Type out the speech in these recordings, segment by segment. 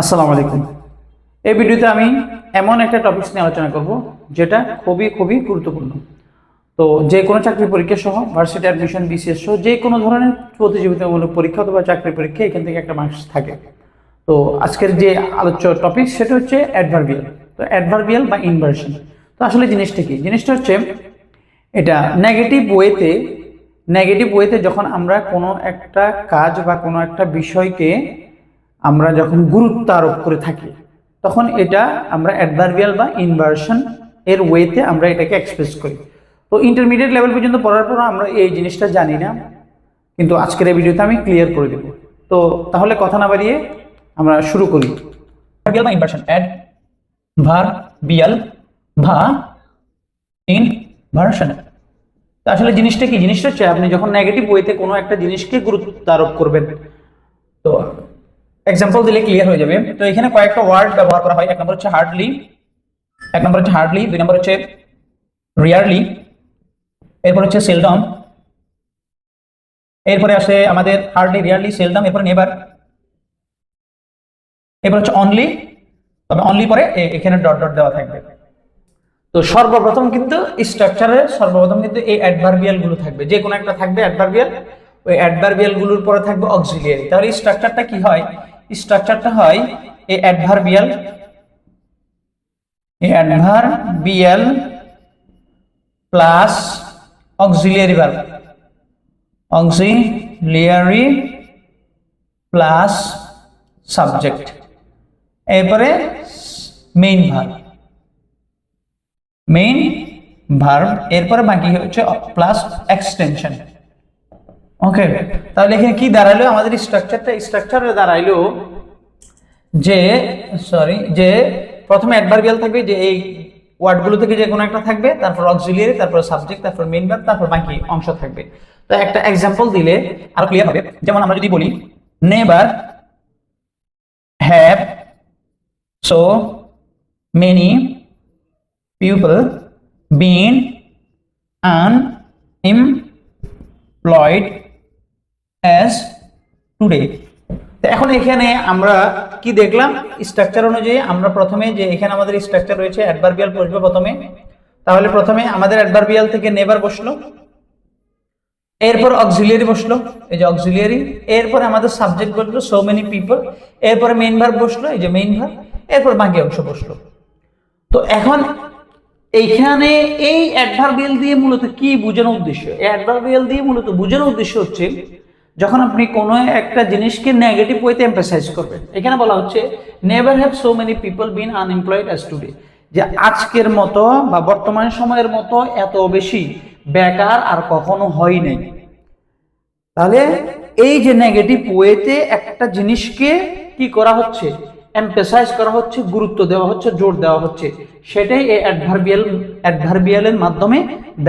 আসসালামু আলাইকুম। এই ভিডিওতে আমি এমন একটা টপিকস নিয়ে আলোচনা করব, যেটা খুবই খুবই গুরুত্বপূর্ণ। তো যে কোনো চাকরি পরীক্ষা সহ ভার্সিটি অ্যাডমিশন বিসিএস সহ, যে কোনো ধরনের প্রতিযোগিতামূলক পরীক্ষা অথবা চাকরি পরীক্ষা এখান থেকে একটা মার্কস থাকে। তো আজকের যে আলোচ্য টপিক সেটা হচ্ছে অ্যাডভার্বিয়াল তো অ্যাডভার্বিয়াল বা ইনভার্সন তো আসলে জিনিসটা কি? জিনিসটা হচ্ছে, এটা নেগেটিভ ওয়েতে নেগেটিভ ওয়েতে যখন আমরা কোনো একটা কাজ বা কোনো একটা বিষয়কে আমরা যখন গুরুত্ব আরোপ করে থাকি, তখন এটা আমরা অ্যাডভার্বিয়াল বা ইনভার্সন এর ওয়েতে আমরা এটাকে এক্সপ্রেস করি। তো ইন্টারমিডিয়েট লেভেল পর্যন্ত পড়ার পর আমরা এই জিনিসটা জানি না, কিন্তু আজকের এই ভিডিওতে আমি ক্লিয়ার করে দেব। তো তাহলে কথা না বাড়িয়ে আমরা শুরু করি। Adverbial বা ইনভার্সন অ্যাড ভার বিয়াল ভা ইনভার্সন তো আসলে জিনিসটা কি? জিনিসটা হচ্ছে আপনি যখন নেগেটিভ ওয়েতে কোনো একটা জিনিসকে গুরুত্ব আরোপ করবেন, তো এক্সাম্পল দিলে ক্লিয়ার হয়ে যাবে। তো এখানে কয়েকটা ওয়ার্ড ব্যবহার করা হয়। এক নম্বর হচ্ছে হার্ডলি এক নম্বর হচ্ছে হার্ডলি দুই নম্বর হচ্ছে রিয়ারলি এরপর হচ্ছে সেলডম এরপরে আসে আমাদের হার্ডলি রিয়ারলি সেলডম এরপরে নেবার এরপর হচ্ছে অনলি তবে অনলি পরে এখানে ডট ডট দেওয়া থাকবে। তো সর্বপ্রথম কিন্তু স্ট্রাকচারে সর্বপ্রথম কিন্তু এই অ্যাডভার্বিয়ালগুলো থাকবে। যে কোনো একটা থাকবে অ্যাডভার্বিয়াল ওই অ্যাডভার্বিয়ালগুলোর পরে থাকবে অক্সিলিয়ারি তাহলে স্ট্রাকচারটা কি হয়? স্ট্রাকচারটা হয় এই অ্যাডভার্বিয়াল এই adverbial plus auxiliary verb auxiliary plus subject এরপরে মেইন ভার্ব মেইন ভার্ব এরপরে বাকি হচ্ছে প্লাস এক্সটেনশন ওকে তাহলে এখানে কি দাঁড়াইলো আমাদের স্ট্রাকচারটা স্ট্রাকচারে দাঁড়াইলো যে সরি যে প্রথমে অ্যাডভার্বিয়াল থাকবে, যে এই ওয়ার্ডগুলো থেকে যে কোনো একটা থাকবে, তারপর অক্সিলিয়ারি তারপর সাবজেক্ট তারপর মেইন ভার্ব তারপর বাকি অংশ থাকবে। তো একটা এক্সাম্পল দিলে আরও ক্লিয়ার হবে। যেমন আমরা যদি বলি never have so many people been un unemployed as today এখন এখানে আমরা কি দেখলাম? স্ট্রাকচার অনুযায়ী আমরা প্রথমে যে এখানে আমাদের স্ট্রাকচার রয়েছে অ্যাডভার্বিয়াল বসবে প্রথমে। তাহলে প্রথমে আমাদের অ্যাডভার্বিয়াল থেকে নেভার বসল। এরপর অক্সিলিয়ারি বসল। এই যে অক্সিলিয়ারি এরপর আমাদের সাবজেক্ট বসল সো মেনি পিপল এরপরে মেইন ভার্ব বসল, এই যে মেইন ভার্ব এরপর বাকি অংশ বসল। তো এখন এইখানে এই অ্যাডভার্বিয়াল দিয়ে মূলত কি বোঝানোর উদ্দেশ্য? এই অ্যাডভার্বিয়াল দিয়ে মূলত বোঝানোর উদ্দেশ্য হচ্ছে যখন আপনি কোনো একটা জিনিসকে নেগেটিভ ওয়েতে এম্পাসাইজ করবেন, এখানে বলা হচ্ছে never have so many people been unemployed as today যে আজকের মতো বা বর্তমান সময়ের মতো এত বেশি বেকার আর কখনো হয় নাই। তাহলে এই যে নেগেটিভ ওয়েতে একটা জিনিসকে কি করা হচ্ছে? এমপেসাইজ করা হচ্ছে, গুরুত্ব দেওয়া হচ্ছে, জোর দেওয়া হচ্ছে। সেটাই এই অ্যাডভার্বিয়াল অ্যাডভার্বিয়ালের মাধ্যমে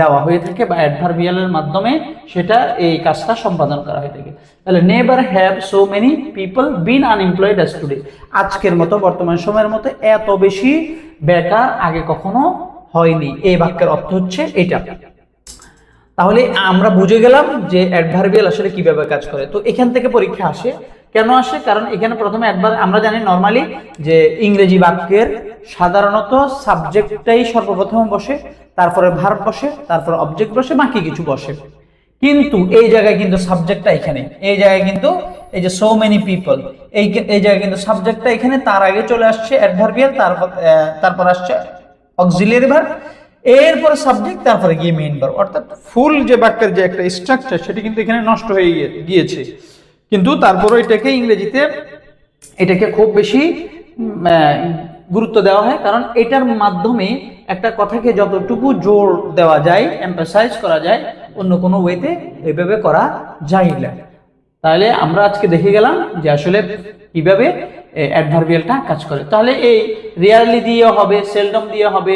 দেওয়া হয়ে থাকে বা অ্যাডভার্বিয়ালের মাধ্যমে সেটা এই কাজটা সম্পাদন করা হয়ে থাকে। তাহলে never have so many people been unemployed as today আজকের মতো, বর্তমান সময়ের মতো এত বেশি বেকার আগে কখনো হয়নি। এই বাক্যের অর্থ হচ্ছে এটা। তাহলে আমরা বুঝে গেলাম যে অ্যাডভার্বিয়াল আসলে কীভাবে কাজ করে। তো এখান থেকে পরীক্ষা আসে। কেন আসে? কারণ এখানে প্রথমে একবার আমরা জানি নর্মালি যে ইংরেজি বাক্যের সাধারণত সাবজেক্টটাই সর্বপ্রথম বসে, তারপরে ভার্ব বসে, তারপরে অবজেক্ট বসে, বাকি কিছু বসে। কিন্তু এই জায়গায় কিন্তু সাবজেক্টটা এখানে। এই জায়গায় কিন্তু এই যে সো মেনি পিপল এই এই জায়গায় কিন্তু সাবজেক্টটা এখানে, তার আগে চলে আসছে অ্যাডভার্বিয়াল তারপর তারপর আসছে অক্সিলিয়ারি ভার্ব এরপরে সাবজেক্ট তারপরে গিয়ে মেইন ভার্ব অর্থাৎ ফুল যে বাক্যের যে একটা স্ট্রাকচার সেটা কিন্তু এখানে নষ্ট হয়ে গিয়ে- গিয়েছে। কিন্তু তারপরে এটাকে ইংরেজিতে, এটাকে খুব বেশি গুরুত্ব দেওয়া হয়। কারণ এটার মাধ্যমে একটা কথাকে যতটুকু জোর দেওয়া যায় এমফাসাইজ করা যায়, অন্য কোনো ওয়েতে এভাবে করা যায় না। তাহলে আমরা আজকে দেখে গেলাম যে আসলে কীভাবে অ্যাডভার্বিয়ালটা কাজ করে। তাহলে এই রিয়ারলি দিয়ে হবে সেলডম দিয়ে হবে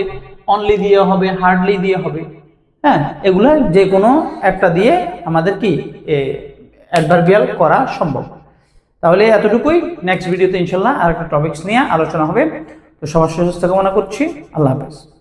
অনলি দিয়ে হবে হার্ডলি দিয়ে হবে হ্যাঁ এগুলো যে কোনো একটা দিয়ে আমাদের কি অ্যাডভার্বিয়াল করা সম্ভব। তাহলে এতটুকুই। নেক্সট ভিডিওতে ইনশাল্লাহ আর একটা টপিক্স নিয়ে আলোচনা হবে। তো সবার সুস্থ কামনা করছি। আল্লাহ হাফেজ।